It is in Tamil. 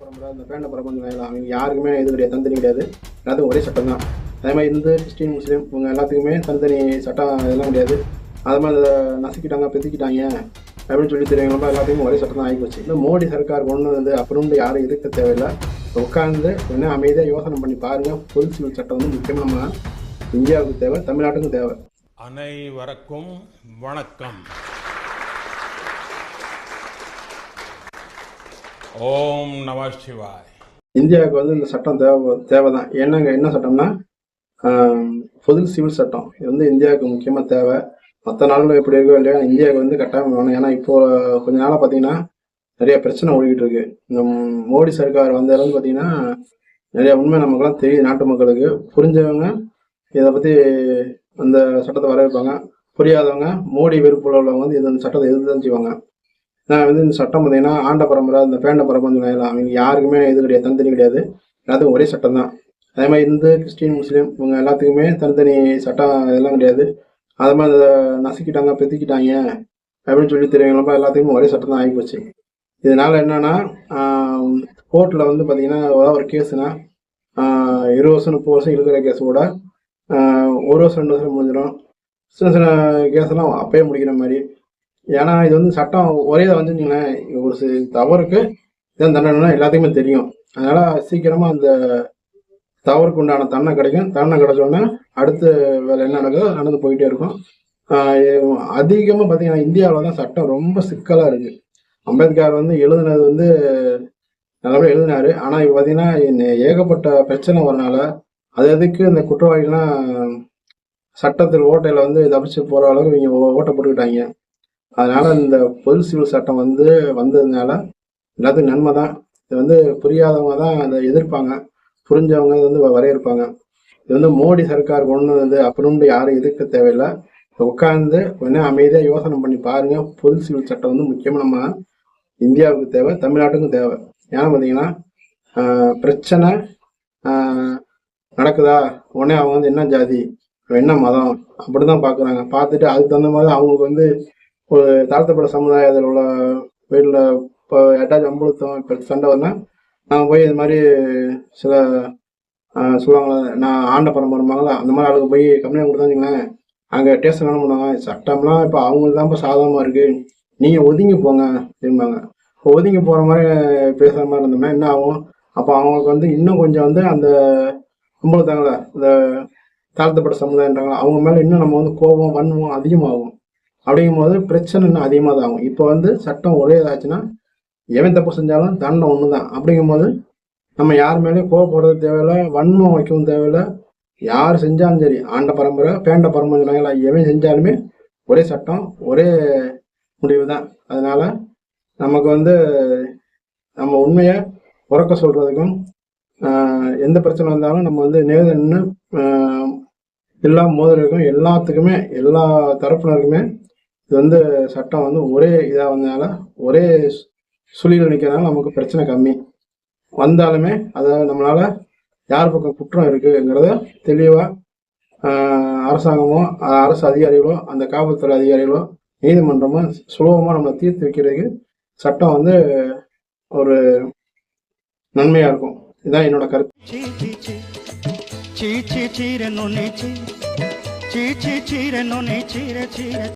பரம்பரை இந்த பேண்ட பரம்பரை அவங்க யாருக்குமே இது கிடையாது தந்தனி கிடையாது. எல்லாத்துக்கும் ஒரே சட்டம் தான். அதே மாதிரி இந்து கிறிஸ்டின் முஸ்லீம் இவங்க எல்லாத்துக்குமே தனித்தனி சட்டம் இதெல்லாம் கிடையாது. அது மாதிரி அதை நசுக்கிட்டாங்க பெருக்கிட்டாங்க அப்படின்னு சொல்லி தெரியுங்களா எல்லாத்துக்கும் ஒரே சட்டம் தான் ஆகி போச்சு. இந்த மோடி சர்க்கார் கொண்டு வந்து அப்புறம் யாரும் எதிர்க்க தேவையில்லை. உட்காந்து என்ன அமைதியாக யோசனை பண்ணி பாருங்கள் பொது சிவில் சட்டம் வந்து முக்கியமாக நம்ம இந்தியாவுக்கு தேவை தமிழ்நாட்டுக்கும் தேவை. அனைவருக்கும் வணக்கம். ஓம் நம சிவாய். இந்தியாவுக்கு வந்து இந்த சட்டம் தேவை தேவை தான் என்னங்க என்ன சட்டம்னா பொது சிவில் சட்டம். இது வந்து இந்தியாவுக்கு முக்கியமாக தேவை. மற்ற நாடுகள் எப்படி இருக்கோ இல்லையா இந்தியாவுக்கு வந்து கட்டாயம் வேணும். ஏன்னா இப்போ கொஞ்ச நாளாக பார்த்தீங்கன்னா நிறைய பிரச்சனை ஓடிக்கிட்டு இருக்கு. இந்த மோடி சர்க்கார் வந்ததுலேருந்து பார்த்தீங்கன்னா நிறைய உண்மை நமக்குலாம் தெரியுது நாட்டு மக்களுக்கு. புரிஞ்சவங்க இதை பற்றி அந்த சட்டத்தை வரவேற்பாங்க. புரியாதவங்க மோடி வெறுப்புல உள்ளவங்க வந்து இந்த சட்டத்தை எதிர்த்து தான் செய்வாங்க. நான் வந்து இந்த சட்டம் பார்த்தீங்கன்னா ஆண்ட பரம்பரை இந்த பேண்ட பரம்பரை சொல்லலாம் அவங்க யாருக்குமே இது கிடையாது தனித்தனி கிடையாது. எல்லாத்துக்கும் ஒரே சட்டம் தான். அதே மாதிரி இந்து கிறிஸ்டின் முஸ்லீம் இவங்க எல்லாத்துக்குமே தனித்தனி சட்டம் இதெல்லாம் கிடையாது. அது மாதிரி அதை நசுக்கிட்டாங்க பெத்திக்கிட்டாங்க அப்படின்னு சொல்லி தெரியுங்களா எல்லாத்துக்குமே ஒரே சட்டம் தான் ஆகி போச்சு இதனால என்னன்னா கோர்ட்டில் வந்து பார்த்தீங்கன்னா ஏதாவது ஒரு கேஸ்னா இருபது வருஷம் முப்பது வருஷம் இருக்கிற கேஸ் கூட ஒரு வருஷம் ரெண்டு வருஷம் முடிஞ்சிடும். சின்ன சின்ன கேஸ்லாம் அப்பயே முடிக்கிற மாதிரி. ஏன்னா இது வந்து சட்டம் ஒரே இதை வந்துச்சுங்களேன். ஒரு தவறுக்கு இதான் தண்டனைனா எல்லாத்துக்குமே தெரியும். அதனால சீக்கிரமா அந்த தவறுக்கு உண்டான தண்டனை கிடைக்கும். தண்டனை கிடைச்சோடனே அடுத்த வேலை என்ன நடக்குதோ நடந்து போயிட்டே இருக்கும். அதிகமாக பார்த்தீங்கன்னா இந்தியாவில் தான் சட்டம் ரொம்ப சிக்கலாக இருக்குது அம்பேத்கர் வந்து எழுதுனது வந்து நல்லபடியாக எழுதினாரு. ஆனால் இப்போ பார்த்தீங்கன்னா ஏகப்பட்ட பிரச்சனை வரனால அது எதுக்கு இந்த குற்றவாளிகள்லாம் சட்டத்தில் ஓட்டையில் வந்து தப்பிச்சு போகிற அளவுக்கு இவங்க ஓட்டை போட்டுக்கிட்டாங்க. அதனால இந்த பொது சிவில் சட்டம் வந்து வந்ததுனால எல்லாத்துக்கும் நன்மை தான். இது வந்து புரியாதவங்க தான் அதை எதிர்ப்பாங்க. புரிஞ்சவங்க இது வந்து வரையறுப்பாங்க. இது வந்து மோடி சர்க்கார் கொண்டு வந்து அப்படின்னு யாரும் எதிர்க்க தேவையில்லை. உட்காந்து கொஞ்சம் அமைதியாக யோசனை பண்ணி பாருங்க. பொது சிவில் சட்டம் வந்து முக்கியமாக நம்ம இந்தியாவுக்கு தேவை தமிழ்நாட்டுக்கும் தேவை. ஏன்னா பார்த்தீங்கன்னா பிரச்சனை நடக்குதா? உடனே அவங்க வந்து என்ன ஜாதி என்ன மதம் அப்படிதான் பார்க்குறாங்க பார்த்துட்டு அதுக்கு தகுந்த மாதிரி அவங்களுக்கு வந்து ஒரு தாழ்த்தப்பட்ட சமுதாயத்தில் உள்ள வீட்டில் இப்போ யார்ட்டாச்சும் அம்புழுத்தம் இப்போ சண்டை வரனா நாங்கள் போய் இது மாதிரி சில ஆஹ், சொல்லுவாங்களே நான் ஆண்ட பரம்பரமாங்களா அந்த மாதிரி ஆளுக்கு போய் கம்ப்ளைண்ட் கொடுத்தாங்களேன் அங்கே டேஸ்ட் என்ன பண்ணுவாங்க? சட்டம்லாம் இப்போ அவங்களுக்கு தான் இப்போ சாதகமாக இருக்குது நீங்கள் ஒதுங்கி போங்க அப்படிம்பாங்க. இப்போ ஒதுங்கி போகிற மாதிரி பேசுகிற மாதிரி இருந்தோம்னா என்ன ஆகும்? அப்போ அவங்களுக்கு வந்து இன்னும் கொஞ்சம் வந்து அந்த அம்புழுத்தாங்களே இந்த தாழ்த்தப்பட்ட சமுதாயன்றாங்களா அவங்க மேலே இன்னும் நம்ம வந்து கோபம் வன்மம் அதிகமாகும். அப்படிங்கும்போது பிரச்சனை இன்னும் அதிகமாக தான் ஆகும். இப்போ வந்து சட்டம் ஒரே இதாச்சுன்னா எவன் தப்பு செஞ்சாலும் தண்டனை ஒன்று தான் அப்படிங்கும்போது நம்ம யார் மேலேயும் கோவப்படுறது தேவையில்ல வன்மம் வைக்கவும் தேவையில்ல. யார் செஞ்சாலும் சரி ஆண்ட பரம்பரை பேண்ட பரம்பரை சொன்னாங்களா எவன் செஞ்சாலுமே ஒரே சட்டம் ஒரே முடிவு தான். அதனால நமக்கு வந்து நம்ம உண்மையை உறக்க சொல்றதுக்கும் எந்த பிரச்சனை வந்தாலும் நம்ம வந்து நேரில் நின்று எல்லா மோதலுக்கும் எல்லாத்துக்குமே எல்லா தரப்பினருக்குமே இது வந்து சட்டம் வந்து ஒரே இதாக வந்ததுனால ஒரே சுழியில் நிற்கிறதுனால நமக்கு பிரச்சனை கம்மி. வந்தாலுமே அதை நம்மளால யார் பக்கம் குற்றம் இருக்குங்கிறத தெளிவாக அரசாங்கமோ அரசு அதிகாரிகளோ அந்த காவல்துறை அதிகாரிகளோ நீதிமன்றமோ சுலபமாக நம்மளை தீர்த்து வைக்கிறதுக்கு சட்டம் வந்து ஒரு நன்மையாக இருக்கும். இதுதான் என்னோட கருத்து.